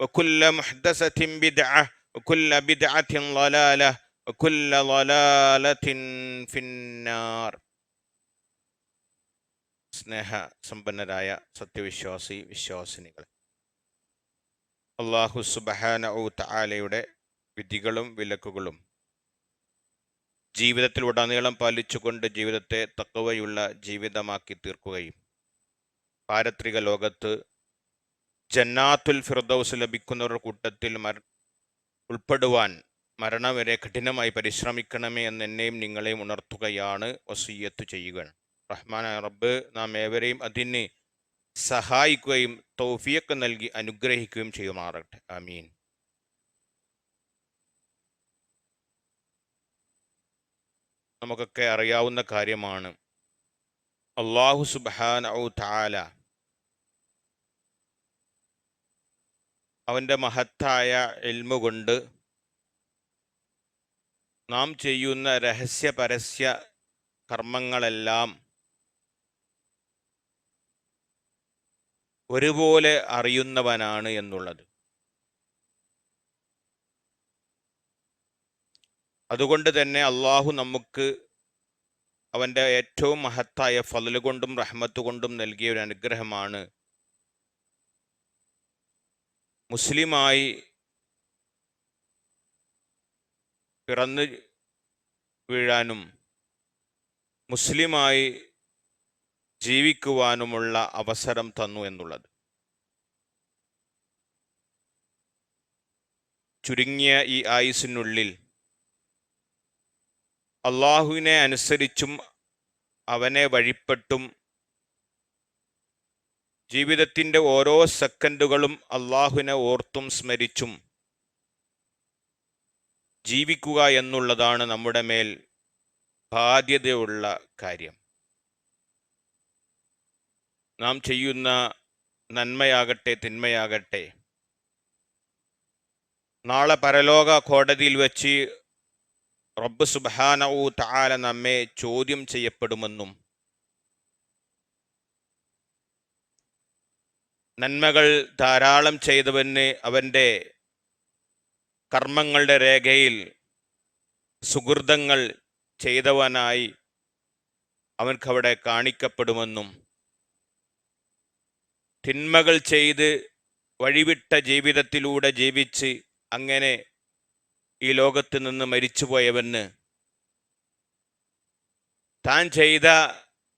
وكل محدثة بدعة وكل بدعة ضلالة وكل ضلالة في النار സ്നേഹ സമ്പന്നരായ സത്യവിശ്വാസി വിശ്വാസിനികൾ അള്ളാഹു സുബഹാന ഊ തആലയുടെ വിധികളും വിലക്കുകളും ജീവിതത്തിൽ ഉടനീളം പാലിച്ചുകൊണ്ട് ജീവിതത്തെ തക്കവയുള്ള ജീവിതമാക്കി തീർക്കുകയും പാരത്രിക ലോകത്ത് ജന്നാത്തുൽ ഫിർദൌസ് ലഭിക്കുന്നവരുടെ കൂട്ടത്തിൽ മര ഉൾപ്പെടുവാൻ മരണം വരെ കഠിനമായി പരിശ്രമിക്കണമേ എന്ന് എന്നെയും നിങ്ങളെയും ഉണർത്തുകയാണ് വസീയത്ത് ചെയ്യുക റഹ്മാൻ റബ്ബ് നാം ഏവരെയും അതിന് സഹായിക്കുകയും തൗഫിയൊക്കെ നൽകി അനുഗ്രഹിക്കുകയും ചെയ്യുമാറട്ടെ ആമീൻ. നമുക്കൊക്കെ അറിയാവുന്ന കാര്യമാണ്. അള്ളാഹു സുബാൻ ഔ താല അവന്റെ മഹത്തായ എൽമുകൊണ്ട് നാം ചെയ്യുന്ന രഹസ്യ പരസ്യ കർമ്മങ്ങളെല്ലാം ഒരുപോലെ അറിയുന്നവനാണ് എന്നുള്ളത്. അതുകൊണ്ട് തന്നെ അള്ളാഹു നമുക്ക് അവന്റെ ഏറ്റവും മഹത്തായ ഫലുകൊണ്ടും കൊണ്ടും കൊണ്ടും നൽകിയ ഒരു അനുഗ്രഹമാണ് മുസ്ലിമായി പിറന്നു വീഴാനും മുസ്ലിമായി ജീവിക്കുവാനുമുള്ള അവസരം തന്നു എന്നുള്ളത്. ചുരുങ്ങിയ ഈ ആയുസിനുള്ളിൽ അള്ളാഹുവിനെ അനുസരിച്ചും അവനെ വഴിപ്പെട്ടും ജീവിതത്തിന്റെ ഓരോ സെക്കൻഡുകളും അള്ളാഹുവിനെ ഓർത്തും സ്മരിച്ചും ജീവിക്കുക എന്നുള്ളതാണ് നമ്മുടെ മേൽ ബാധ്യതയുള്ള കാര്യം. നാം ചെയ്യുന്ന നന്മയാകട്ടെ തിന്മയാകട്ടെ നാളെ പരലോക കോടതിയിൽ വെച്ച് റബ്ബ് സുബാനവു താല നമ്മെ ചോദ്യം ചെയ്യപ്പെടുമെന്നും നന്മകൾ ധാരാളം ചെയ്തവന് അവന്റെ കർമ്മങ്ങളുടെ രേഖയിൽ സുഹൃതങ്ങൾ ചെയ്തവനായി അവൻക്കവിടെ കാണിക്കപ്പെടുമെന്നും തിന്മകൾ ചെയ്ത് വഴിവിട്ട ജീവിതത്തിലൂടെ ജീവിച്ച് അങ്ങനെ ഈ ലോകത്ത് നിന്ന് മരിച്ചുപോയവന് താൻ ചെയ്ത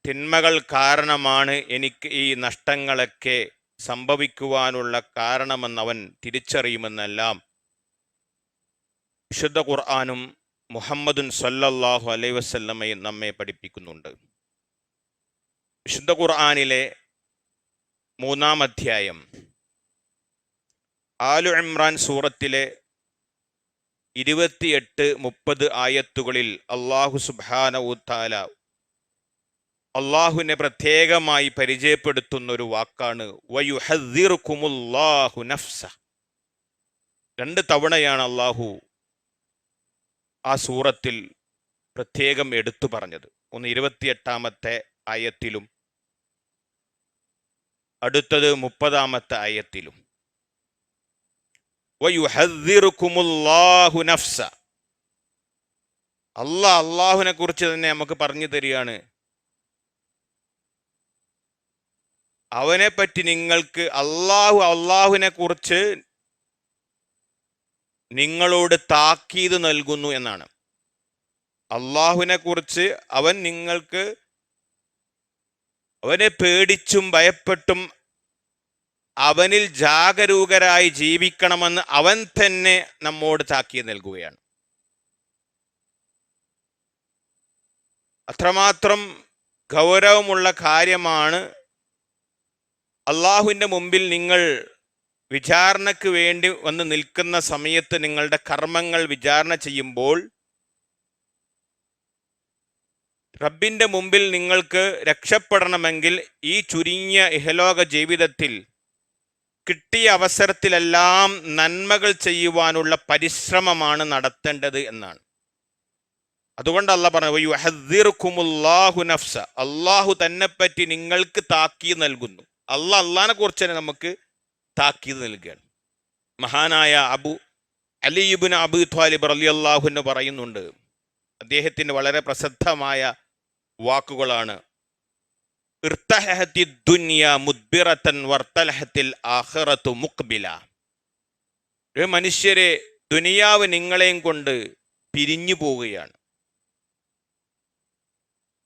തിന്മകൾ കാരണമാണ് എനിക്ക് ഈ നഷ്ടങ്ങളൊക്കെ സംഭവിക്കുവാനുള്ള കാരണമെന്നവൻ തിരിച്ചറിയുമെന്നെല്ലാം വിശുദ്ധ ഖുർആാനും മുഹമ്മദുൻ സല്ലല്ലാഹു അലൈ വസല്ലമയും നമ്മെ പഠിപ്പിക്കുന്നുണ്ട്. വിശുദ്ധ ഖുർആാനിലെ മൂന്നാം അധ്യായം ആലു ഇമ്രാൻ സൂറത്തിലെ ഇരുപത്തിയെട്ട് മുപ്പത് ആയത്തുകളിൽ അള്ളാഹു സുബാന ഉത്താല അള്ളാഹുവിനെ പ്രത്യേകമായി പരിചയപ്പെടുത്തുന്ന ഒരു വാക്കാണ് നഫ്സ. രണ്ട് തവണയാണ് അള്ളാഹു ആ സൂറത്തിൽ പ്രത്യേകം എടുത്തു പറഞ്ഞത്. ഒന്ന് ഇരുപത്തിയെട്ടാമത്തെ ആയത്തിലും അടുത്തത് മുപ്പതാമത്തെ ആയത്തിലും. നഫ്സ. അള്ളാഹ് അള്ളാഹുവിനെ കുറിച്ച് തന്നെ നമുക്ക് പറഞ്ഞു തരികയാണ്. അവനെ പറ്റി നിങ്ങൾക്ക് അള്ളാഹു അള്ളാഹുവിനെ കുറിച്ച് നിങ്ങളോട് താക്കീത് നൽകുന്നു എന്നാണ്. അള്ളാഹുവിനെ കുറിച്ച് അവൻ നിങ്ങൾക്ക് അവനെ പേടിച്ചും ഭയപ്പെട്ടും അവനിൽ ജാഗരൂകരായി ജീവിക്കണമെന്ന് അവൻ തന്നെ നമ്മോട് താക്കീത് നൽകുകയാണ്. അത്രമാത്രം ഗൗരവമുള്ള കാര്യമാണ് അള്ളാഹുവിന്റെ മുമ്പിൽ നിങ്ങൾ വിചാരണയ്ക്ക് വേണ്ടി വന്ന് നിൽക്കുന്ന സമയത്ത് നിങ്ങളുടെ കർമ്മങ്ങൾ വിചാരണ ചെയ്യുമ്പോൾ റബ്ബിന്റെ മുമ്പിൽ നിങ്ങൾക്ക് രക്ഷപ്പെടണമെങ്കിൽ ഈ ചുരുങ്ങിയ ഇഹലോക ജീവിതത്തിൽ കിട്ടിയ അവസരത്തിലെല്ലാം നന്മകൾ ചെയ്യുവാനുള്ള പരിശ്രമമാണ് നടത്തേണ്ടത് എന്നാണ്. അതുകൊണ്ട് അല്ല പറഞ്ഞു അള്ളാഹു നഫ്സ. അള്ളാഹു തന്നെപ്പറ്റി നിങ്ങൾക്ക് താക്കി നൽകുന്നു. അല്ല അള്ളഹാനെ കുറിച്ച് തന്നെ നമുക്ക് താക്കീത് നൽകുകയാണ്. മഹാനായ അബു അലിയുബിൻ അബു ത്വാലിബ് അലി അള്ളാഹു എന്ന് പറയുന്നുണ്ട്. അദ്ദേഹത്തിന്റെ വളരെ പ്രസിദ്ധമായ വാക്കുകളാണ്. മനുഷ്യരെ ദുനിയാവ് നിങ്ങളെയും കൊണ്ട് പിരിഞ്ഞു പോവുകയാണ്.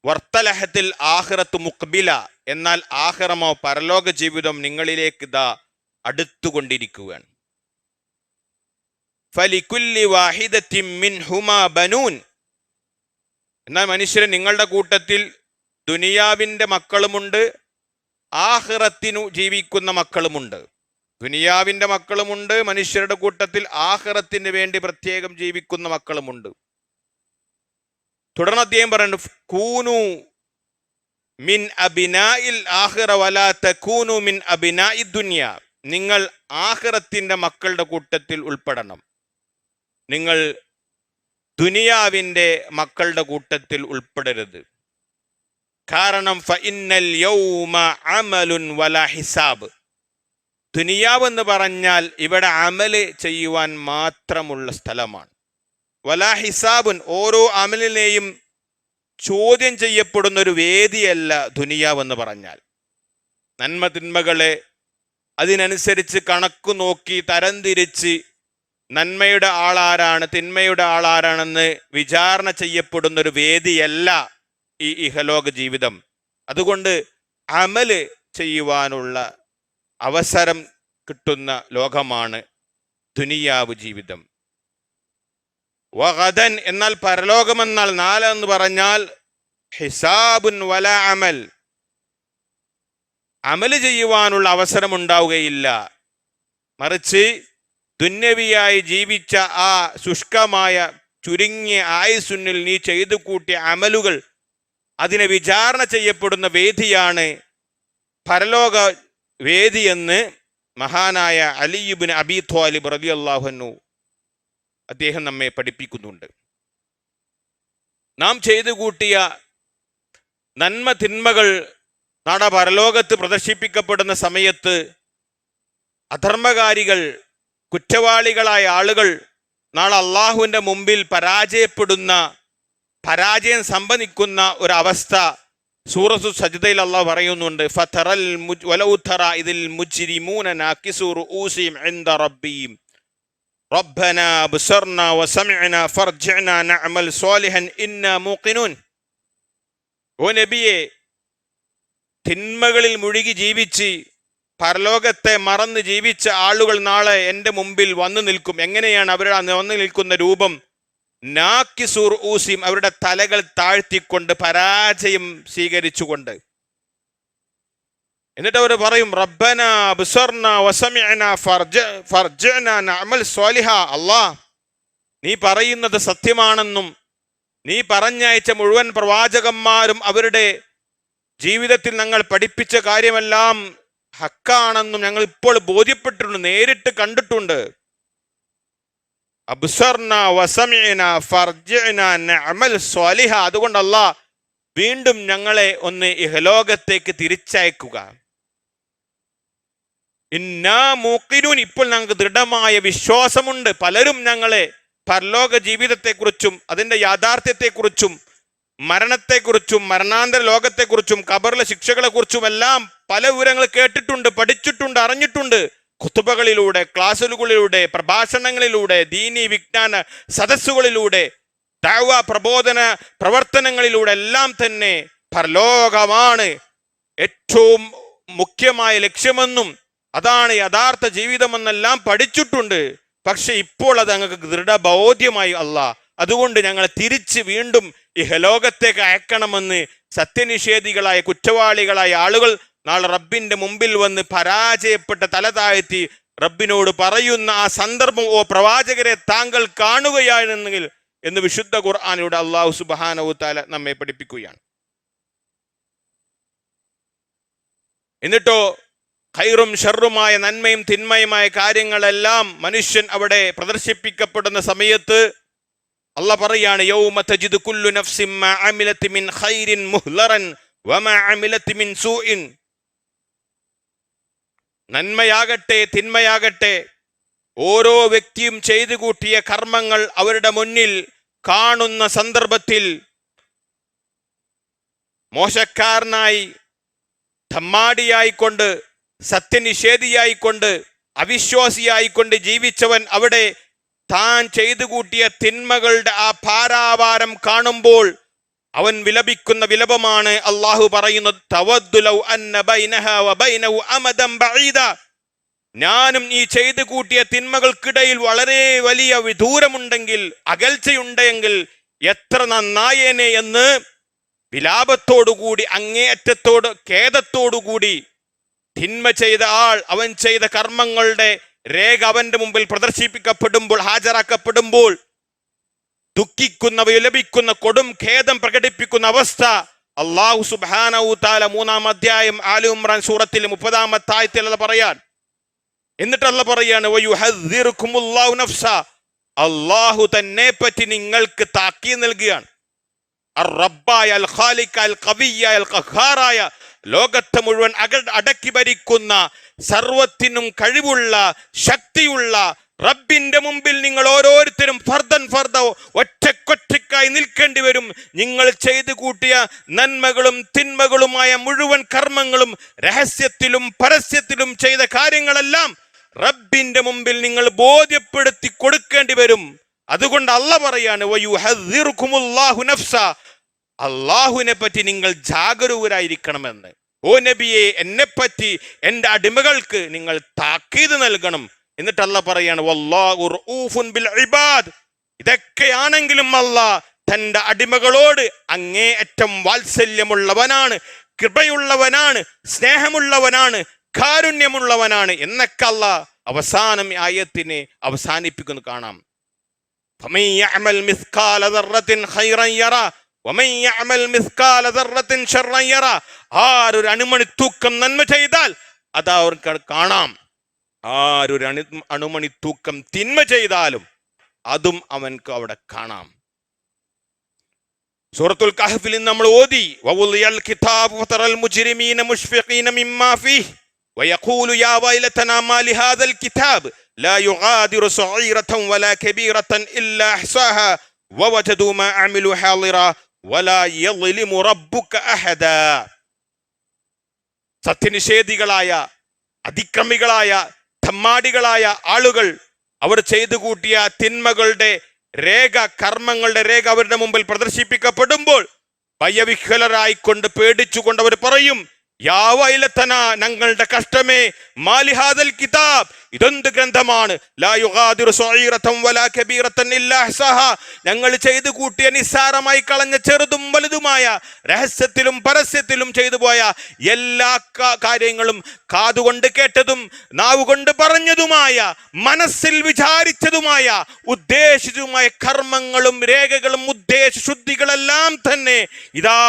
വർത്തലഹത്തിൽ ആഹ്റത്ത് മുക്ബില എന്നാൽ ആഹ്റമോ പരലോക ജീവിതം നിങ്ങളിലേക്ക് ഇതാ അടുത്തുകൊണ്ടിരിക്കുകയാണ്. ഫലിക്കുല്ലി വാഹിദത്തിൻ മിൻഹുമാ ബനൂൻ. എന്നാൽ മനുഷ്യരെ നിങ്ങളുടെ കൂട്ടത്തിൽ ദുനിയാവിന്റെ മക്കളുമുണ്ട് ആഹ്റത്തിനു ജീവിക്കുന്ന മക്കളുമുണ്ട്. ദുനിയാവിന്റെ മക്കളുമുണ്ട് മനുഷ്യരുടെ കൂട്ടത്തിൽ ആഹ്റത്തിന് വേണ്ടി പ്രത്യേകം ജീവിക്കുന്ന മക്കളുമുണ്ട്. തുടർന്ന് അദ്ദേഹം പറയുന്നുണ്ട് കൂനു മിൻ അബിനായിൽ ആഹിറ വലാത്ത കൂനു മിൻ അബിനായി ദുനിയ. നിങ്ങൾ ആഹിറത്തിന്റെ മക്കളുടെ കൂട്ടത്തിൽ ഉൾപ്പെടണം. നിങ്ങൾ ദുനിയാവിന്റെ മക്കളുടെ കൂട്ടത്തിൽ ഉൾപ്പെടരുത്. കാരണം ഫഇന്നൽ യൗമ അമലുൻ വല ഹിസാബ്. ദുനിയാവ് എന്ന് പറഞ്ഞാൽ ഇവിടെ അമൽ ചെയ്യുവാൻ മാത്രമുള്ള സ്ഥലമാണ്. വല ഹിസാബുൻ ഓരോ അമലിനെയും ചോദ്യം ചെയ്യപ്പെടുന്ന ഒരു വേദിയല്ല ദുനിയാവെന്ന് പറഞ്ഞാൽ. നന്മ തിന്മകളെ അതിനനുസരിച്ച് കണക്കു നോക്കി തരംതിരിച്ച് നന്മയുടെ ആളാരാണ് തിന്മയുടെ ആളാരാണെന്ന് വിചാരണ ചെയ്യപ്പെടുന്ന ഒരു വേദിയല്ല ഈ ഇഹലോക ജീവിതം. അതുകൊണ്ട് അമൽ ചെയ്യുവാനുള്ള അവസരം കിട്ടുന്ന ലോകമാണ് ദുനിയാവ് ജീവിതം. വഗദൻ എന്നാൽ പരലോകമെന്നാൽ നാല് എന്ന് പറഞ്ഞാൽ ഹിസാബുൻ വല അമൽ. അമൽ ചെയ്യുവാനുള്ള അവസരം ഉണ്ടാവുകയില്ല മറിച്ച് ദുന്യവിയായി ജീവിച്ച ആ ശുഷ്കമായ ചുരുങ്ങിയ ആയുസുന്നിൽ നീ ചെയ്തു കൂട്ടിയ അമലുകൾ അതിനെ വിചാരണ ചെയ്യപ്പെടുന്ന വേദിയാണ് പരലോക വേദിയെന്ന് മഹാനായ അലിയുബിൻ അബി ത്വാലിബ് റബി അള്ളാഹുനു അദ്ദേഹം നമ്മെ പഠിപ്പിക്കുന്നുണ്ട്. നാം ചെയ്തു കൂട്ടിയ നന്മ തിന്മകൾ നാട പരലോകത്ത് പ്രദർശിപ്പിക്കപ്പെടുന്ന സമയത്ത് അധർമ്മകാരികൾ കുറ്റവാളികളായ ആളുകൾ നാളെ അള്ളാഹുവിന്റെ മുമ്പിൽ പരാജയപ്പെടുന്ന പരാജയം സംഭവിക്കുന്ന ഒരവസ്ഥ സൂറസു സജിതയിൽ അള്ളാഹ് പറയുന്നുണ്ട് ഫതറൽ ഇതിൽ മുജ്രിമൂന നാക്കിസു റൂസിഹിം ഇൻദ റബ്ബിഹിം റബ്ബന ബസർന വസമിഅന ഫർജിഅന നഅമൽ സ്വാലിഹൻ ഇന്നാ മൂഖിനൂൻ ഓ നബിയെ തിന്മകളിൽ മുഴുകി ജീവിച്ച് പരലോകത്തെ മറന്ന് ജീവിച്ച ആളുകൾ നാളെ എന്റെ മുമ്പിൽ വന്നു നിൽക്കും. എങ്ങനെയാണ് അവരുടെ വന്നു നിൽക്കുന്ന രൂപം? നാക്കിസൂർ ഊസിം അവരുടെ തലകൾ താഴ്ത്തിക്കൊണ്ട് പരാജയം സ്വീകരിച്ചുകൊണ്ട്. എന്നിട്ട് അവർ പറയും റബ്ബന ബിസർന വസമിഅന ഫർജ ഫർജന നഅമൽ സ്വാലിഹ. അല്ലാ നീ പറയുന്നത് സത്യമാണെന്നും നീ പറഞ്ഞയച്ച മുഴുവൻ പ്രവാചകന്മാരും അവരുടെ ജീവിതത്തിൽ ഞങ്ങൾ പഠിപ്പിച്ച കാര്യമെല്ലാം ഹക്കാണെന്നും ഞങ്ങൾ ഇപ്പോൾ ബോധ്യപ്പെട്ടിട്ടുണ്ട് നേരിട്ട് കണ്ടിട്ടുണ്ട്. അബ്സർന വസമിഅന ഫർജന നഅമൽ സ്വാലിഹ. അതുകൊണ്ടല്ല വീണ്ടും ഞങ്ങളെ ഒന്ന് ഇഹലോകത്തേക്ക് തിരിച്ചയക്കുക. ഇന്നാ മൂക്കിനൂൻ ഇപ്പോൾ ഞങ്ങൾക്ക് ദൃഢമായ വിശ്വാസമുണ്ട്. പലരും ഞങ്ങളെ പരലോക ജീവിതത്തെക്കുറിച്ചും അതിന്റെ യാഥാർത്ഥ്യത്തെക്കുറിച്ചും മരണത്തെക്കുറിച്ചും മരണാന്തര ലോകത്തെക്കുറിച്ചും കബറിലെ ശിക്ഷകളെക്കുറിച്ചും എല്ലാം പല വിവരങ്ങൾ കേട്ടിട്ടുണ്ട് പഠിച്ചിട്ടുണ്ട് അറിഞ്ഞിട്ടുണ്ട്. കുത്തുബകളിലൂടെ ക്ലാസ്സുകളിലൂടെ പ്രഭാഷണങ്ങളിലൂടെ ദീനി വിജ്ഞാന സദസ്സുകളിലൂടെ ദഅവ പ്രബോധന പ്രവർത്തനങ്ങളിലൂടെ എല്ലാം തന്നെ പരലോകമാണ് ഏറ്റവും മുഖ്യമായ ലക്ഷ്യമെന്നും അതാണ് യഥാർത്ഥ ജീവിതമെന്നെല്ലാം പഠിച്ചിട്ടുണ്ട്. പക്ഷെ ഇപ്പോൾ അത് ഞങ്ങൾക്ക് ദൃഢബോധ്യമായി അല്ല. അതുകൊണ്ട് ഞങ്ങൾ തിരിച്ച് വീണ്ടും ഈ ഹലോകത്തേക്ക് അയക്കണമെന്ന് സത്യനിഷേധികളായ കുറ്റവാളികളായ ആളുകൾ നാളെ റബ്ബിന്റെ മുമ്പിൽ വന്ന് പരാജയപ്പെട്ട തല താഴ്ത്തി റബ്ബിനോട് പറയുന്ന ആ സന്ദർഭം ഓ പ്രവാചകരെ താങ്കൾ കാണുകയാണെന്നെങ്കിൽ എന്ന് വിശുദ്ധ ഖുർആാനിലൂടെ അള്ളാഹു സുബാനവു താല നമ്മെ പഠിപ്പിക്കുകയാണ്. എന്നിട്ടോ ഖൈറും ഷെറുമായ നന്മയും തിന്മയുമായ കാര്യങ്ങളെല്ലാം മനുഷ്യൻ അവിടെ പ്രദർശിപ്പിക്കപ്പെടുന്ന സമയത്ത് അല്ല പറയാണ് യൗമ കുല്ലു നഫ്സിൻ മാ മിൻ ഖൈരിൻ മുഹ്ലറൻ വമാ മിൻ സൂഇൻ. നന്മയാകട്ടെ തിന്മയാകട്ടെ ഓരോ വ്യക്തിയും ചെയ്തു കൂട്ടിയ കർമ്മങ്ങൾ അവരുടെ മുന്നിൽ കാണുന്ന സന്ദർഭത്തിൽ മോശക്കാരനായി ധമ്മാടിയായിക്കൊണ്ട് സത്യനിഷേധിയായിക്കൊണ്ട് അവിശ്വാസിയായിക്കൊണ്ട് ജീവിച്ചവൻ അവിടെ താൻ ചെയ്തു കൂട്ടിയ തിന്മകളുടെ ആ ഭാരാവാരം കാണുമ്പോൾ അവൻ വിലപിക്കുന്ന വിലപമാണ് അള്ളാഹു പറയുന്നത്. ഞാനും ഈ ചെയ്തു കൂട്ടിയ തിന്മകൾക്കിടയിൽ വളരെ വലിയ വിദൂരമുണ്ടെങ്കിൽ അകൽച്ചയുണ്ടെങ്കിൽ എത്ര നന്നായേനെ എന്ന് വിലാപത്തോടുകൂടി അങ്ങേയറ്റത്തോട് ഖേദത്തോടുകൂടി തിന്മ ചെയ്ത ആൾ അവൻ ചെയ്ത കർമ്മങ്ങളുടെ രേഖ അവന്റെ മുമ്പിൽ പ്രദർശിപ്പിക്കപ്പെടുമ്പോൾ ഹാജരാക്കപ്പെടുമ്പോൾ ദുഃഖിക്കുന്ന വിലപിക്കുന്ന കൊടും ഖേദം പ്രകടിപ്പിക്കുന്ന അവസ്ഥ അള്ളാഹു സുബാനവു താല മൂന്നാം അധ്യായം ആലു ഇമ്രാൻ സൂറത്തിൽ മുപ്പതാമത്തായത്തിൽ അത് പറയാൻ എന്നിട്ടല്ല പറയാണ്. അള്ളാഹു തന്നെ പറ്റി നിങ്ങൾക്ക് താക്കി നൽകുകയാണ് അൽ ഖാലിഖ് അൽ കവിയായ അൽ ലോകത്തെ മുഴുവൻ അക അടക്കി ഭരിക്കുന്ന സർവത്തിനും കഴിവുള്ള ശക്തിയുള്ള റബ്ബിന്റെ മുമ്പിൽ നിങ്ങൾ ഓരോരുത്തരും ഫർദൻ ഫർദ ഒറ്റക്കൊറ്റക്കായി നിൽക്കേണ്ടി വരും. നിങ്ങൾ ചെയ്തു കൂട്ടിയ നന്മകളും തിന്മകളുമായ മുഴുവൻ കർമ്മങ്ങളും രഹസ്യത്തിലും പരസ്യത്തിലും ചെയ്ത കാര്യങ്ങളെല്ലാം റബ്ബിന്റെ മുമ്പിൽ നിങ്ങൾ ബോധ്യപ്പെടുത്തി കൊടുക്കേണ്ടി വരും. അതുകൊണ്ട് അല്ല പറയാണ് അള്ളാഹുവിനെ പറ്റി നിങ്ങൾ ജാഗരൂകരായിരിക്കണമെന്ന്. ഓ നബിയെ എന്നെ പറ്റി എന്റെ അടിമകൾക്ക് നിങ്ങൾ താക്കീത് നൽകണം എന്നിട്ട് അല്ല പറയാണ് ഇതൊക്കെയാണെങ്കിലും അല്ല തന്റെ അടിമകളോട് അങ്ങേയറ്റം വാത്സല്യമുള്ളവനാണ് കൃപയുള്ളവനാണ് സ്നേഹമുള്ളവനാണ് കാരുണ്യമുള്ളവനാണ് എന്നൊക്കെ അല്ല അവസാനം ആയത്തിനെ അവസാനിപ്പിക്കുന്നു കാണാം. ആരൊരു അണുമണി തൂക്കം നന്മ ചെയ്താൽ അത് അവർക്ക് കാണാം. ആരൊരു അണു അണുമണി തൂക്കം തിന്മ ചെയ്താലും അതും അവൻക്ക് അവിടെ കാണാം. സൂറത്തുൽ കഹഫിൽ നമ്മൾ ഓതി വഉലിയൽ കിതാബ് ഫതറൽ മുജ്രിമീന മുഷ്ഫിഖീന മിമ്മാ ഫീഹ്. വയഖൂലു യാ വൈലതനാ മാ ലിഹാദൽ കിതാബ്. ലാ യുഗാദിറു സഗീറതൻ വലാ കബീറതൻ ഇല്ലാ അഹ്സാഹാ. വവജദൂ മാ അമിലു ഹാളിറ സത്യനിഷേധികളായ അതിക്രമികളായ തമ്മാടികളായ ആളുകൾ അവർ ചെയ്തു കൂട്ടിയ തിന്മകളുടെ രേഖ കർമ്മങ്ങളുടെ രേഖ അവരുടെ മുമ്പിൽ പ്രദർശിപ്പിക്കപ്പെടുമ്പോൾ ഭയവിഹ്വലരായിക്കൊണ്ട് പേടിച്ചുകൊണ്ട് അവർ പറയും ഞങ്ങളുടെ കഷ്ടമേ മാലിഹാദൽ കിതാബ് ഇതെന്ത് ഗ്രന്ഥമാണ്. ഞങ്ങൾ ചെയ്തു കൂട്ടിയ നിസ്സാരമായി കളഞ്ഞ ചെറുതും വലുതുമായ രഹസ്യത്തിലും പരസ്യത്തിലും ചെയ്തു പോയ എല്ലാ കാര്യങ്ങളും കാതുകൊണ്ട് കേട്ടതും നാവുകൊണ്ട് പറഞ്ഞതുമായ മനസ്സിൽ വിചാരിച്ചതുമായ ഉദ്ദേശിച്ചതുമായ കർമ്മങ്ങളും രേഖകളും ഉദ്ദേശ ശുദ്ധികളെല്ലാം തന്നെ ഇതാ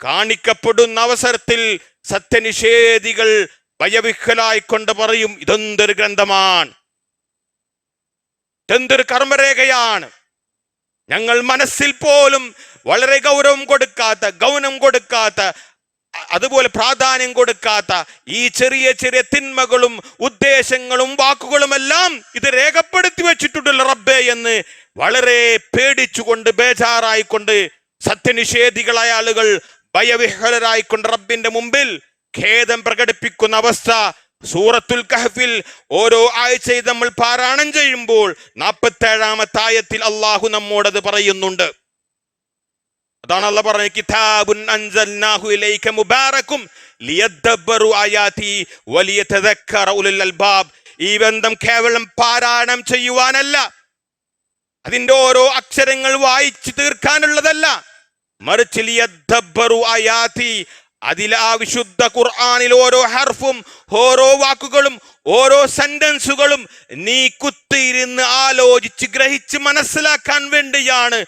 കാണിക്കപ്പെടുന്ന അവസരത്തിൽ സത്യനിഷേധികൾ ഭയവിഹ്വലായിക്കൊണ്ട് പറയും ഇതെന്തൊരു ഗ്രന്ഥമാണ്? ഇതെന്തൊരു കർമ്മരേഖയാണ്? ഞങ്ങൾ മനസ്സിൽ പോലും വളരെ ഗൗരവം കൊടുക്കാത്ത ഗൗനം കൊടുക്കാത്ത അതുപോലെ പ്രാധാന്യം കൊടുക്കാത്ത ഈ ചെറിയ ചെറിയ തിന്മകളും ഉദ്ദേശങ്ങളും വാക്കുകളുമെല്ലാം ഇത് രേഖപ്പെടുത്തി വെച്ചിട്ടുണ്ടല്ലോ റബ്ബേ എന്ന് വളരെ പേടിച്ചുകൊണ്ട് ബേജാറായിക്കൊണ്ട് സത്യനിഷേധികളായ ആളുകൾ ഭയവിഹ്വലരായിക്കൊണ്ട് റബ്ബിന്റെ മുമ്പിൽ ഖേദം പ്രകടിപ്പിക്കുന്ന അവസ്ഥ. സൂറത്തുൽ കഹഫിൽ ഓരോ ആഴ്ചയിൽ നമ്മൾ പാരായണം ചെയ്യുമ്പോൾ നാൽപ്പത്തേഴാമത്തെ ആയത്തിൽ അള്ളാഹു നമ്മോടത് പറയുന്നുണ്ട്. അതാണ് അല്ല പറഞ്ഞത് കിതാബുൻ അൻസൽനാഹു ഇലൈക മുബാറകും ലിയദ്ദബ്ബറു ആയാതി വലിയതദക്കറ ഉലുൽ അൽബാബ്. ഈ ബന്ധം കേവലം പാരായണം ചെയ്യുവാനല്ല അതിന്റെ ഓരോ അക്ഷരങ്ങൾ വായിച്ചു തീർക്കാനുള്ളതല്ല. മറിച്ച് ആയാതി. അതിൽ ആ വിശുദ്ധ ഖുർആാനിൽ ഓരോ ഹർഫും ഓരോ വാക്കുകളും ഓരോ സെന്റൻസുകളും നീ കുത്തിയിരുന്ന് ആലോചിച്ച് ഗ്രഹിച്ച് മനസ്സിലാക്കാൻ വേണ്ടിയാണ്.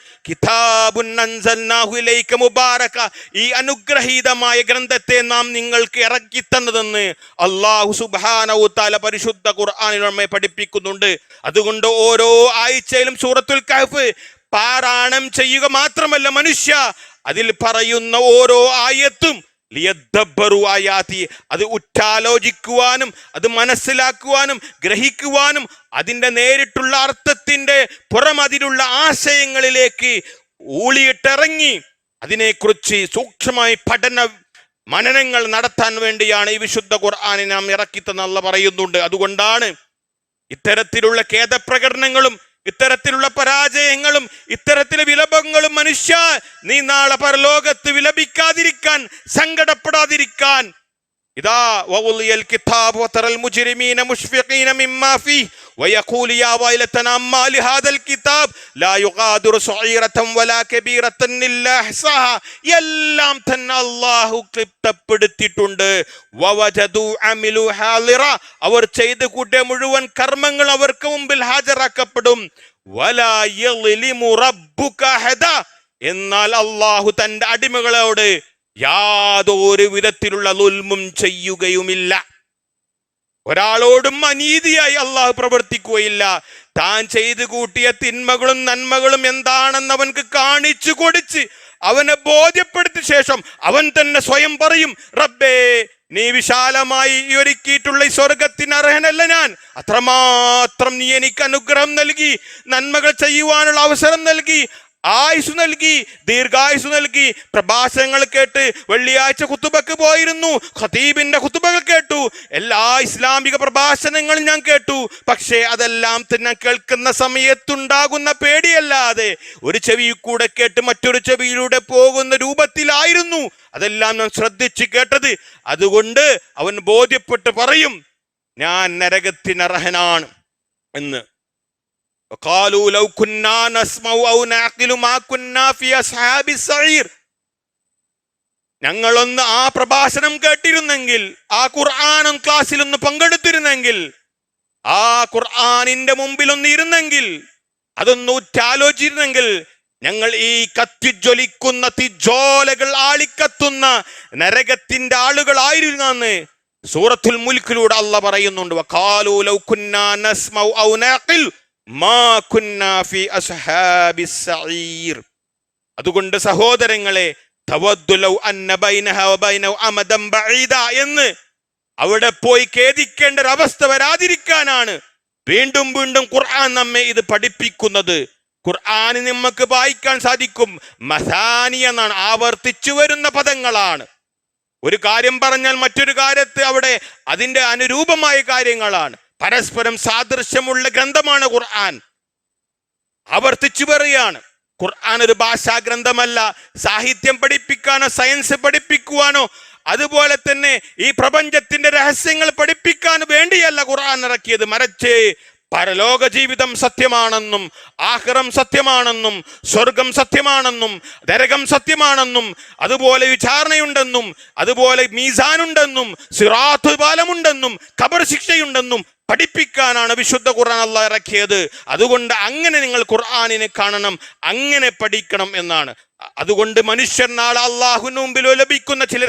ഇലൈക മുബാറക. ഈ അനുഗ്രഹീതമായ ഗ്രന്ഥത്തെ നാം നിങ്ങൾക്ക് ഇറക്കി തന്നതെന്ന് അള്ളാഹു സുബ്ഹാനഹു താല പരിശുദ്ധ ഖുർആാനിൽ നമ്മെ പഠിപ്പിക്കുന്നുണ്ട്. അതുകൊണ്ട് ഓരോ ആഴ്ചയിലും സൂറത്തുൽ കഹഫ് പാരായണം ചെയ്യുക മാത്രമല്ല മനുഷ്യ അതിൽ പറയുന്ന ഓരോ ആയത്തും ലിയദ്ദബ്ബറു ആയാതി. അത് ഉറ്റാലോചിക്കുവാനും അത് മനസ്സിലാക്കുവാനും ഗ്രഹിക്കുവാനും അതിന്റെ നേരിട്ടുള്ള അർത്ഥത്തിന്റെ പുറമതിലുള്ള ആശയങ്ങളിലേക്ക് ഊളിയിട്ടിറങ്ങി അതിനെക്കുറിച്ച് സൂക്ഷ്മമായി പഠന മനനങ്ങൾ നടത്താൻ വേണ്ടിയാണ് ഈ വിശുദ്ധ ഖുർആാനെ നാം ഇറക്കി പറയുന്നുണ്ട്. അതുകൊണ്ടാണ് ഇത്തരത്തിലുള്ള ഖേദപ്രകടനങ്ങളും ഇത്തരത്തിലുള്ള പരാജയങ്ങളും ഇത്തരത്തിലെ വിലപങ്ങളും മനുഷ്യ നീ നാളെ പരലോകത്ത് വിലപിക്കാതിരിക്കാൻ സങ്കടപ്പെടാതിരിക്കാൻ ഇതാ വവുളിയൽ കിതാബ് വതറൽ മുജ്രിമീന മുഷ്ഫിഖീന മിമ്മാ ഫീഹ് ويقول يا ويلتنا ما لهذا الكتاب لا يغادر صغيرة ولا كبيرة إلا أحصاها എല്ലാം തന്നെ അള്ളാഹു ക്ലിപ്തപ്പെടുത്തിയിട്ടുണ്ട് വവജദു അമിലു ഹാളിറ അവർ ചെയ്തു കൂട്ടിയ മുഴുവൻ കർമ്മങ്ങൾ അവർക്ക് മുമ്പിൽ ഹാജരാക്കപ്പെടും വലാ യളിമു റബ്ബുക അഹദ. എന്നാൽ അള്ളാഹു തന്റെ അടിമകളോട് യാതൊരു വിധത്തിലുള്ള ലുൽമും ചെയ്യുകയുമില്ല. ഒരാളോടും അനീതിയായി അള്ളാഹു പ്രവർത്തിക്കുകയില്ല. താൻ ചെയ്തു കൂട്ടിയ തിന്മകളും നന്മകളും എന്താണെന്ന് അവൻക്ക് കാണിച്ചു കൊടുച്ച് അവനെ ബോധ്യപ്പെടുത്തിയ ശേഷം അവൻ തന്നെ സ്വയം പറയും റബ്ബേ നീ വിശാലമായി ഒരുക്കിയിട്ടുള്ള ഈ സ്വർഗത്തിന് അർഹനല്ല ഞാൻ. അത്രമാത്രം നീ എനിക്ക് അനുഗ്രഹം നൽകി നന്മകൾ ചെയ്യുവാനുള്ള അവസരം നൽകി ആയുസ് നൽകി ദീർഘായുസ് നൽകി. പ്രഭാഷണങ്ങൾ കേട്ട് വെള്ളിയാഴ്ച കുത്തുബക്ക് പോയിരുന്നു. ഖതീബിന്റെ കുത്തുബകൾ കേട്ടു. എല്ലാ ഇസ്ലാമിക പ്രഭാഷണങ്ങളും ഞാൻ കേട്ടു. പക്ഷേ അതെല്ലാം തന്നെ കേൾക്കുന്ന സമയത്തുണ്ടാകുന്ന പേടിയല്ലാതെ ഒരു ചെവി കൂടെ കേട്ട് മറ്റൊരു ചെവിയിലൂടെ പോകുന്ന രൂപത്തിലായിരുന്നു. അതെല്ലാം ഞാൻ ശ്രദ്ധിച്ച് കേട്ടത്. അതുകൊണ്ട് അവൻ ബോധ്യപ്പെട്ട് പറയും ഞാൻ നരകത്തിനർഹനാണ് എന്ന്. وقالوا لو كنا نسمع أو نعقل ما كنا في أصحاب السعير ഞങ്ങളൊന്ന് ആ പ്രഭാഷണം കേട്ടിരുന്നെങ്കിൽ ആ ഖുർആാനും ക്ലാസ്സിലൊന്ന് പങ്കെടുത്തിരുന്നെങ്കിൽ ആ ഖുർആാനിന്റെ മുമ്പിലൊന്ന് ഇരുന്നെങ്കിൽ അതൊന്ന് ഉറ്റാലോചിച്ചിരുന്നെങ്കിൽ ഞങ്ങൾ ഈ കത്തിജ്വലിക്കുന്ന തിജ്വാലകൾ ആളിക്കത്തുന്ന നരകത്തിന്റെ ആളുകളായിരുന്നെന്ന് സൂറത്തുൽ മുൽക്കിലൂടെ അല്ല പറയുന്നുണ്ട് അതുകൊണ്ട് സഹോദരങ്ങളെ എന്ന് അവിടെ പോയി ഖേദിക്കേണ്ട ഒരു അവസ്ഥ വരാതിരിക്കാനാണ് വീണ്ടും വീണ്ടും ഖുർആൻ നമ്മെ ഇത് പഠിപ്പിക്കുന്നത്. ഖുർആന് നമുക്ക് വായിക്കാൻ സാധിക്കും. മസാനി എന്നാണ് ആവർത്തിച്ചു വരുന്ന പദങ്ങളാണ്. ഒരു കാര്യം പറഞ്ഞാൽ മറ്റൊരു കാര്യത്തെ അവിടെ അതിന്റെ അനുരൂപമായ കാര്യങ്ങളാണ്. പരസ്പരം സാദൃശ്യമുള്ള ഗ്രന്ഥമാണ് ഖുർആൻ. ആവർത്തിച്ചു പറയുകയാണ് ഖുർആൻ ഒരു ഭാഷാ ഗ്രന്ഥമല്ല. സാഹിത്യം പഠിപ്പിക്കാനോ സയൻസ് പഠിപ്പിക്കുവാനോ അതുപോലെ തന്നെ ഈ പ്രപഞ്ചത്തിന്റെ രഹസ്യങ്ങൾ പഠിപ്പിക്കാൻ വേണ്ടിയല്ല ഖുർആൻ ഇറക്കിയത്. മറിച്ച് പരലോക ജീവിതം സത്യമാണെന്നും ആഹ്റം സത്യമാണെന്നും സ്വർഗം സത്യമാണെന്നും നരകം സത്യമാണെന്നും അതുപോലെ വിചാരണയുണ്ടെന്നും അതുപോലെ മീസാനുണ്ടെന്നും സിറാത്ത് പാലമുണ്ടെന്നും കബർ ശിക്ഷയുണ്ടെന്നും പഠിപ്പിക്കാനാണ് വിശുദ്ധ ഖുർആൻ അല്ല ഇറക്കിയത്. അതുകൊണ്ട് അങ്ങനെ നിങ്ങൾ ഖുർആാനിനെ കാണണം അങ്ങനെ പഠിക്കണം എന്നാണ്. അതുകൊണ്ട് മനുഷ്യർ നാളെ അള്ളാഹുവിന് മുമ്പിൽ ലഭിക്കുന്ന ചില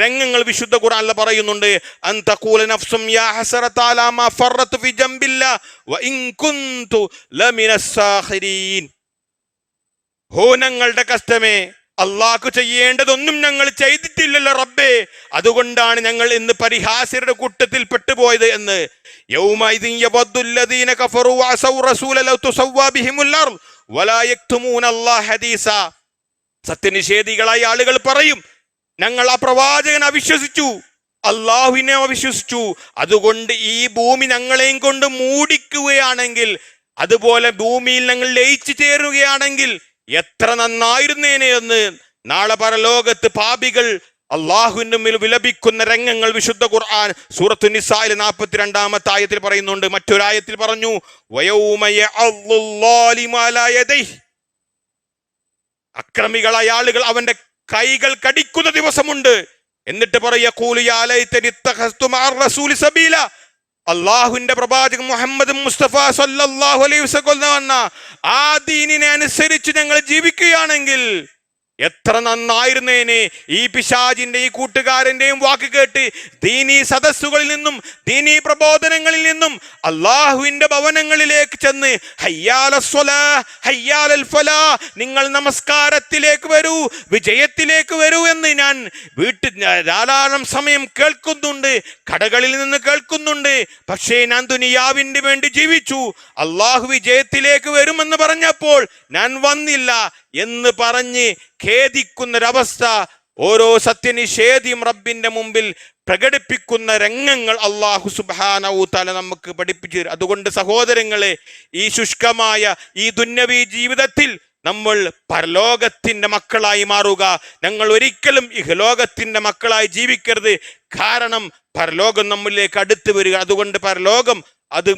രംഗങ്ങൾ വിശുദ്ധ ഖുർആനിൽ പറയുന്നുണ്ട്. അൻ തഖൂല നഫ്സും യാ ഹസറത അലാ മാ ഫറത്ത് ഫി ജംബില്ല വ ഇൻ കുന്തു ലമിനസ് ഹോനങ്ങളുടെ കഷ്ടമേ അള്ളാഹു ചെയ്യേണ്ടതൊന്നും ഞങ്ങൾ ചെയ്തിട്ടില്ലല്ലോ റബ്ബേ. അതുകൊണ്ടാണ് ഞങ്ങൾ ഇന്ന് പരിഹാസ്യരുടെ കൂട്ടത്തിൽ പെട്ടുപോയത് എന്ന്. യവദ്ദുല്ലദീന കഫറു വഅസൗ റസൂല ലൗ തുസവ്വാ ബിഹിമുൽ അർദ് വലാ യക്തുമൂന അല്ലാഹ ഹദീസ. സത്യനിഷേധികളായ ആളുകൾ പറയും. ഞങ്ങൾ ആ പ്രവാചകനെ അവിശ്വസിച്ചു. അള്ളാഹുവിനെ അവിശ്വസിച്ചു. അതുകൊണ്ട് ഈ ഭൂമി ഞങ്ങളെയും കൊണ്ട് മൂടിക്കുകയാണെങ്കിൽ അതുപോലെ ഭൂമിയിൽ ഞങ്ങൾ ലയിച്ചു ചേരുകയാണെങ്കിൽ എത്ര നന്നായിരുന്നേനെ എന്ന് നാളെ പരലോകത്ത് പാപികൾ അള്ളാഹുവിന്റെ മുമ്പിൽ വിലപിക്കുന്ന രംഗങ്ങൾ വിശുദ്ധ ഖുർആൻ സൂറത്തു നിസായിൽ നാൽപ്പത്തിരണ്ടാമത്തെ ആയത്തിൽ പറയുന്നുണ്ട്. മറ്റൊരായത്തിൽ പറഞ്ഞു വയൗമയ അക്രമികളായ ആളുകൾ അവന്റെ കൈകൾ കടിക്കുന്ന ദിവസമുണ്ട്. എന്നിട്ട് പറയുക അള്ളാഹുവിന്റെ പ്രവാചകൻ മുഹമ്മദ് മുസ്തഫ സല്ലല്ലാഹു അലൈഹി വസല്ലം വന്ന ആ ദീനിനെ അനുസരിച്ച് ഞങ്ങൾ ജീവിക്കുകയാണെങ്കിൽ എത്ര നന്നായിരുന്നേനെ ഈ പിശാജിന്റെ ഈ കൂട്ടുകാരന്റെയും വാക്ക് കേട്ട് ദീനീ സദസ്സുകളിൽ നിന്നും ദീനീ പ്രബോധനങ്ങളിൽ നിന്നും അള്ളാഹുവിന്റെ ഭവനങ്ങളിലേക്ക് ചെന്ന് ഹയ്യാല സ്വലാ, നിങ്ങൾ നമസ്കാരത്തിലേക്ക് വരൂ വിജയത്തിലേക്ക് വരൂ എന്ന് ഞാൻ വീട്ടിൽ ധാരാളം സമയം കേൾക്കുന്നുണ്ട് കടകളിൽ നിന്ന് കേൾക്കുന്നുണ്ട്. പക്ഷേ ഞാൻ ദുനിയാവിന് വേണ്ടി ജീവിച്ചു അള്ളാഹു വിജയത്തിലേക്ക് വരുമെന്ന് പറഞ്ഞപ്പോൾ ഞാൻ വന്നില്ല. എന്ന് പറഞ്ഞ് ഖേദിക്കുന്നൊരവസ്ഥ ഓരോ സത്യനിഷേധിയും റബ്ബിന്റെ മുമ്പിൽ പ്രകടിപ്പിക്കുന്ന രംഗങ്ങൾ അള്ളാഹു സുബാനവു തല നമുക്ക് പഠിപ്പിച്ചു തരും. അതുകൊണ്ട് സഹോദരങ്ങളെ ഈ ശുഷ്കമായ ഈ ദുന്നവി ജീവിതത്തിൽ നമ്മൾ പരലോകത്തിന്റെ മക്കളായി മാറുക. ഞങ്ങൾ ഒരിക്കലും ഇഹലോകത്തിന്റെ മക്കളായി ജീവിക്കരുത്. കാരണം പരലോകം നമ്മളിലേക്ക് അടുത്ത് വരിക. അതുകൊണ്ട് പരലോകം അത്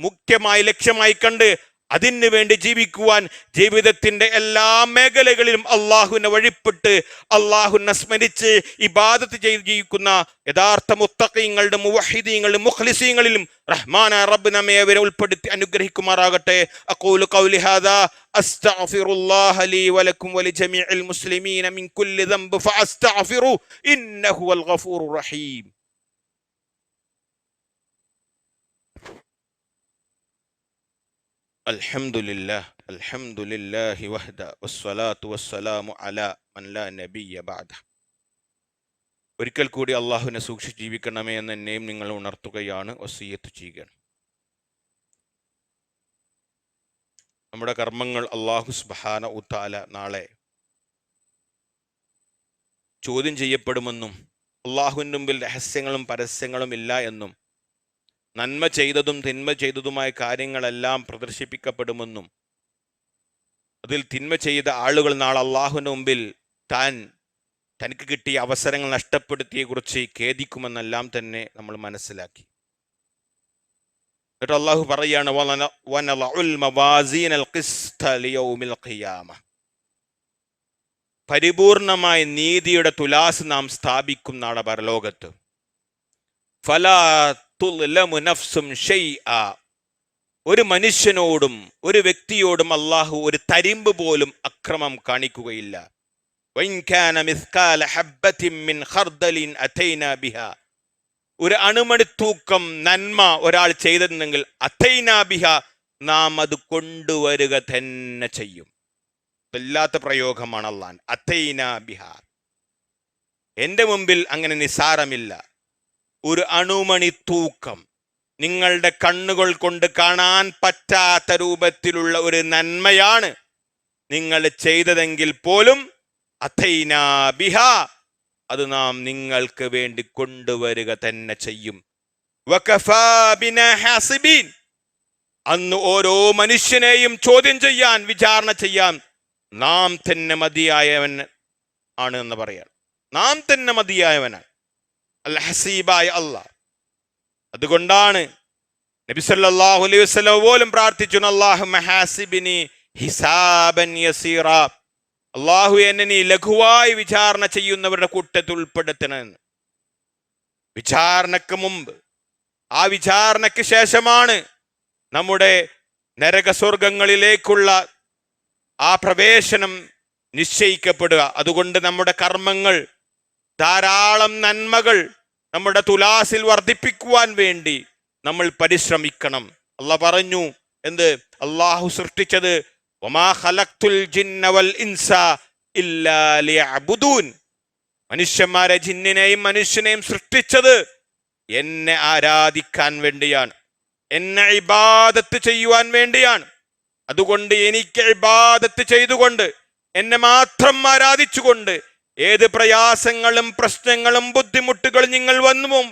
മുഖ്യമായി ലക്ഷ്യമായി കണ്ട് അതിനു വേണ്ടി ജീവിക്കുവാൻ ജീവിതത്തിന്റെ എല്ലാ മേഖലകളിലും അള്ളാഹുവിനെ വഴിപ്പെട്ട് അള്ളാഹുവിനെ സ്മരിച്ച് ഇബാദത്ത് ചെയ്ത് ജീവിക്കുന്ന യഥാർത്ഥ മുത്തഖീങ്ങളുടെ മുവഹിദീങ്ങളുടെ മുഖ്ലിസീങ്ങളിലും റഹ്മാന റബ്ബ് നമ്മെ അവരെ ഉൾപ്പെടുത്തി അനുഗ്രഹിക്കുമാറാകട്ടെ. അഖൂലു കൗലി ഹാദാ അസ്തഗ്ഫിറുല്ലാഹ ലീ വലക്കും വലിജമീഇൽ മുസ്ലിമീന മിൻ കുല്ലി ദംബ് ഫഅസ്തഗ്ഫിറു ഇന്നഹു വൽ ഗഫൂറുർ റഹീം. الحمد لله الحمد لله وحده والصلاة والسلام على من لا نبي بعده ഒരിക്കൽ കൂടി അള്ളാഹുവിനെ സൂക്ഷിച്ച് ജീവിക്കണമേ എന്ന് എന്നെയും നിങ്ങൾ ഉണർത്തുകയാണ് വസീയത്ത് ചെയ്യുക നമ്മുടെ കർമ്മങ്ങൾ അള്ളാഹു സുബാന ഉത്താല നാളെ ചോദ്യം ചെയ്യപ്പെടുമെന്നും അള്ളാഹുവിൻ്റെ മുമ്പിൽ രഹസ്യങ്ങളും പരസ്യങ്ങളും ഇല്ല എന്നും നന്മ ചെയ്തതും തിന്മ ചെയ്തതുമായ കാര്യങ്ങളെല്ലാം പ്രദർശിപ്പിക്കപ്പെടുമെന്നും അതിൽ തിന്മ ചെയ്ത ആളുകൾ നാളെ അള്ളാഹുവിന്റെ മുമ്പിൽ താൻ തനിക്ക് കിട്ടിയ അവസരങ്ങൾ നഷ്ടപ്പെടുത്തിയെക്കുറിച്ച് ഖേദിക്കുമെന്നെല്ലാം തന്നെ നമ്മൾ മനസ്സിലാക്കി എന്നിട്ട് അള്ളാഹു പറയാണ്. പരിപൂർണമായ നീതിയുടെ തുലാസ് നാം സ്ഥാപിക്കും നാളെ പരലോകത്ത് ഫലാ നഫ്സും. ഒരു മനുഷ്യനോടും ഒരു വ്യക്തിയോടും അള്ളാഹു ഒരു തരിമ്പ് പോലും അക്രമം കാണിക്കുകയില്ല. ഒരു അണുമണിത്തൂക്കം നന്മ ഒരാൾ ചെയ്തിരുന്നെങ്കിൽ അഥൈനാബിഹ നാം അത് കൊണ്ടുവരിക തന്നെ ചെയ്യും. ഇല്ലാത്ത പ്രയോഗമാണ് അള്ളാൻ. അഥൈനാബിഹ എന്റെ മുമ്പിൽ അങ്ങനെ നിസാരമില്ല. ഒരു അണുമണി തൂക്കം. നിങ്ങളുടെ കണ്ണുകൾ കൊണ്ട് കാണാൻ പറ്റാത്ത രൂപത്തിലുള്ള ഒരു നന്മയാണ് നിങ്ങൾ ചെയ്തതെങ്കിൽ പോലും അഥൈനാ ബിഹ. അത് നാം നിങ്ങൾക്ക് വേണ്ടി കൊണ്ടുവരിക തന്നെ ചെയ്യും. അന്ന് ഓരോ മനുഷ്യനെയും ചോദ്യം ചെയ്യാൻ വിചാരണ ചെയ്യാൻ നാം തന്നെ മതിയായവൻ ആണ് എന്ന് പറയാം. നാം തന്നെ മതിയായവനാണ്. അൽ ഹസീബായ അള്ളാഹ്. അതുകൊണ്ടാണ് നബി സല്ലല്ലാഹു അലൈഹി വസല്ലം പോലും പ്രാർത്ഥിച്ചു അല്ലാഹു മഹാസിബിനി ഹിസാബൻ യസീറ. അള്ളാഹു എന്നെ നീ ലഘുവായി വിചാരണ ചെയ്യുന്നവരുടെ കൂട്ടത്തിൽ ഉൾപ്പെടുത്തണമെന്ന് വിചാരണക്ക് മുമ്പ്. ആ വിചാരണയ്ക്ക് ശേഷമാണ് നമ്മുടെ നരകസ്വർഗങ്ങളിലേക്കുള്ള ആ പ്രവേശനം നിശ്ചയിക്കപ്പെടുക. അതുകൊണ്ട് നമ്മുടെ കർമ്മങ്ങൾ ധാരാളം നന്മകൾ നമ്മുടെ തുലാസിൽ വർദ്ധിപ്പിക്കുവാൻ വേണ്ടി നമ്മൾ പരിശ്രമിക്കണം. അല്ല പറഞ്ഞു എന്ത്? അള്ളാഹു സൃഷ്ടിച്ചത് മനുഷ്യന്മാരെ ജിന്നിനെയും മനുഷ്യനെയും സൃഷ്ടിച്ചത് എന്നെ ആരാധിക്കാൻ വേണ്ടിയാണ്. എന്നെ ഇബാദത്ത് ചെയ്യുവാൻ വേണ്ടിയാണ്. അതുകൊണ്ട് എനിക്ക് ഇബാദത്ത് ചെയ്തുകൊണ്ട് എന്നെ മാത്രം ആരാധിച്ചുകൊണ്ട് ഏത് പ്രയാസങ്ങളും പ്രശ്നങ്ങളും ബുദ്ധിമുട്ടുകളും നിങ്ങൾ വന്നു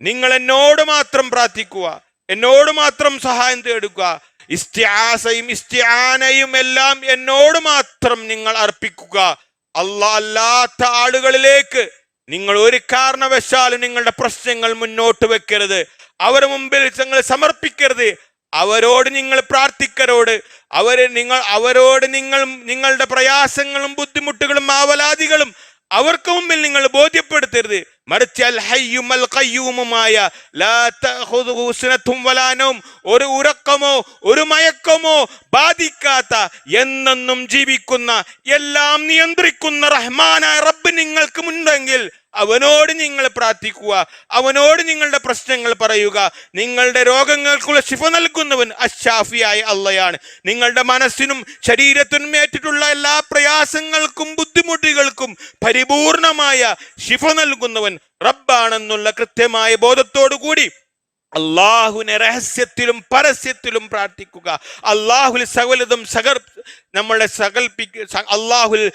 നിങ്ങൾ എന്നോട് മാത്രം പ്രാർത്ഥിക്കുക. എന്നോട് മാത്രം സഹായം തേടുക. ഇസ്ത്യാസയും ഇസ്ത്യാനയും എല്ലാം എന്നോട് മാത്രം നിങ്ങൾ അർപ്പിക്കുക. അല്ലാ അല്ലാത്ത ആളുകളിലേക്ക് നിങ്ങൾ ഒരു കാരണവശാലും നിങ്ങളുടെ പ്രശ്നങ്ങൾ മുന്നോട്ട് വെക്കരുത്. അവരുടെ മുമ്പിൽ നിങ്ങൾ സമർപ്പിക്കരുത്. അവരോട് നിങ്ങൾ പ്രാർത്ഥിക്കരോട് അവരെ നിങ്ങൾ അവരോട് നിങ്ങൾ നിങ്ങളുടെ പ്രയാസങ്ങളും ബുദ്ധിമുട്ടുകളും ആവലാതികളും അവർക്ക് മുമ്പിൽ നിങ്ങൾ ബോധ്യപ്പെടുത്തരുത്. മറിച്ച് അൽ ഹയ്യും അൽ ഖയ്യൂമുമായ ലാ തഖുദുഹു സിനത്തും വലാ നൗം ഒരു ഉറക്കമോ ഒരു മയക്കമോ ബാധിക്കാത്ത എന്നെന്നും ജീവിക്കുന്ന എല്ലാം നിയന്ത്രിക്കുന്ന റഹ്മാനായ റബ്ബ് നിങ്ങൾക്ക് മുണ്ടെങ്കിൽ അവനോട് നിങ്ങൾ പ്രാർത്ഥിക്കുക അവനോട് നിങ്ങളുടെ പ്രശ്നങ്ങൾ പറയുക. നിങ്ങളുടെ രോഗങ്ങൾക്കുള്ള ശിഫ നൽകുന്നവൻ അഷാഫിയായ അള്ളയാണ്. നിങ്ങളുടെ മനസ്സിനും ശരീരത്തിനും ഏറ്റിട്ടുള്ള എല്ലാ പ്രയാസങ്ങൾക്കും ബുദ്ധിമുട്ടുകൾക്കും പരിപൂർണമായ ശിഫ നൽകുന്നവൻ റബ്ബാണെന്നുള്ള കൃത്യമായ ബോധത്തോടു കൂടി അള്ളാഹുവിനെ രഹസ്യത്തിലും പരസ്യത്തിലും പ്രാർത്ഥിക്കുക. അള്ളാഹുൽ സകലതും സകർ നമ്മളെ സകൽപ്പിക്കുക അള്ളാഹുൽ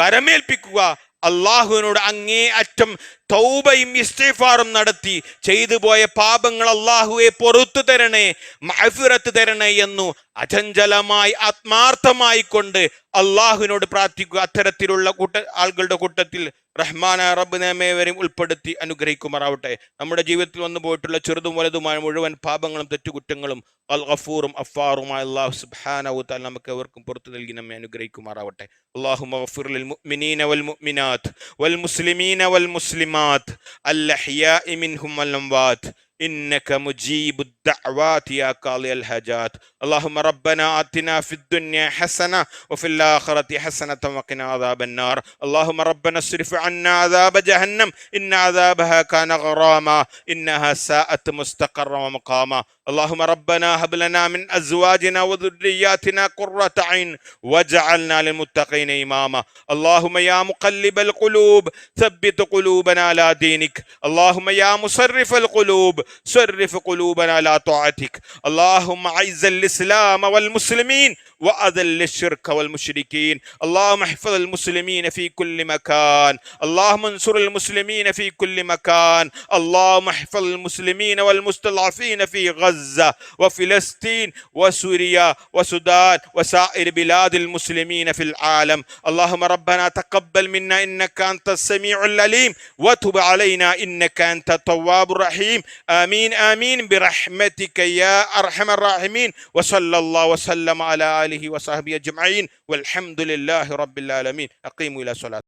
പരമേൽപ്പിക്കുക. അള്ളാഹുവിനോട് അങ്ങേ അറ്റം തൗബയും ഇസ്തീഫാറും നടത്തി ചെയ്തു പോയ പാപങ്ങൾ അള്ളാഹുവെ പൊറത്തു തരണേ മഹഫിറത്ത് തരണേ എന്നു അചഞ്ചലമായി ആത്മാർത്ഥമായി കൊണ്ട് അള്ളാഹുവിനോട് പ്രാർത്ഥിക്കുക. അത്തരത്തിലുള്ള കൂട്ട ആളുകളുടെ കൂട്ടത്തിൽ റഹ്മാന റബ്ബ് നമ്മേവരെയും ഉൾപ്പെടുത്തി അനുഗ്രഹിക്കുമാറാവട്ടെ നമ്മുടെ ജീവിതത്തിൽ വന്നു പോയിട്ടുള്ള ചെറുതും വലുതുമായ മുഴുവൻ പാപങ്ങളും തെറ്റുകുറ്റങ്ങളും അൽ ഗഫൂറും അഫാറുമായ അള്ളാഹു സുബ്ഹാനഹു തആല നമുക്ക് എവർക്കും പുറത്തു നൽകി നമ്മെ അനുഗ്രഹിക്കുമാറാവട്ടെ اللهم اغفر للمؤمنين والمؤمنات والمسلمين والمسلمات الأحياء منهم والأموات إنك مجيب الدعوات يا قاضي الحاجات. اللهم ربنا آتنا في الدنيا حسنة وفي الآخرة حسنة وقنا عذاب النار. اللهم ربنا اصرف عنا عذاب جهنم. إن عذابها كان غراما. إنها ساءت مستقرا ومقاما. اللهم ربنا هب لنا من أزواجنا وذرياتنا قرة عين واجعلنا للمتقين إماما. اللهم يا مقلب القلوب ثبت قلوبنا على دينك. اللهم يا مصرف القلوب صرف قلوبنا على طاعتك. اللهم عز الإسلام والمسلمين وأذل الشرك والمشركين. اللهم احفظ المسلمين في كل مكان. اللهم انصر المسلمين في كل مكان. اللهم احفظ المسلمين والمستضعفين في غزة وفلسطين وسوريا وسودان وسائر بلاد المسلمين في العالم. اللهم ربنا تقبل منا إنك أنت السميع العليم. وتب علينا إنك أنت التواب الرحيم. آمين آمين. برحمتك يا أرحم الراحمين. وصلى الله وسلم على آله وصحبه أجمعين والحمد لله رب العالمين. أقيموا إلى صلاة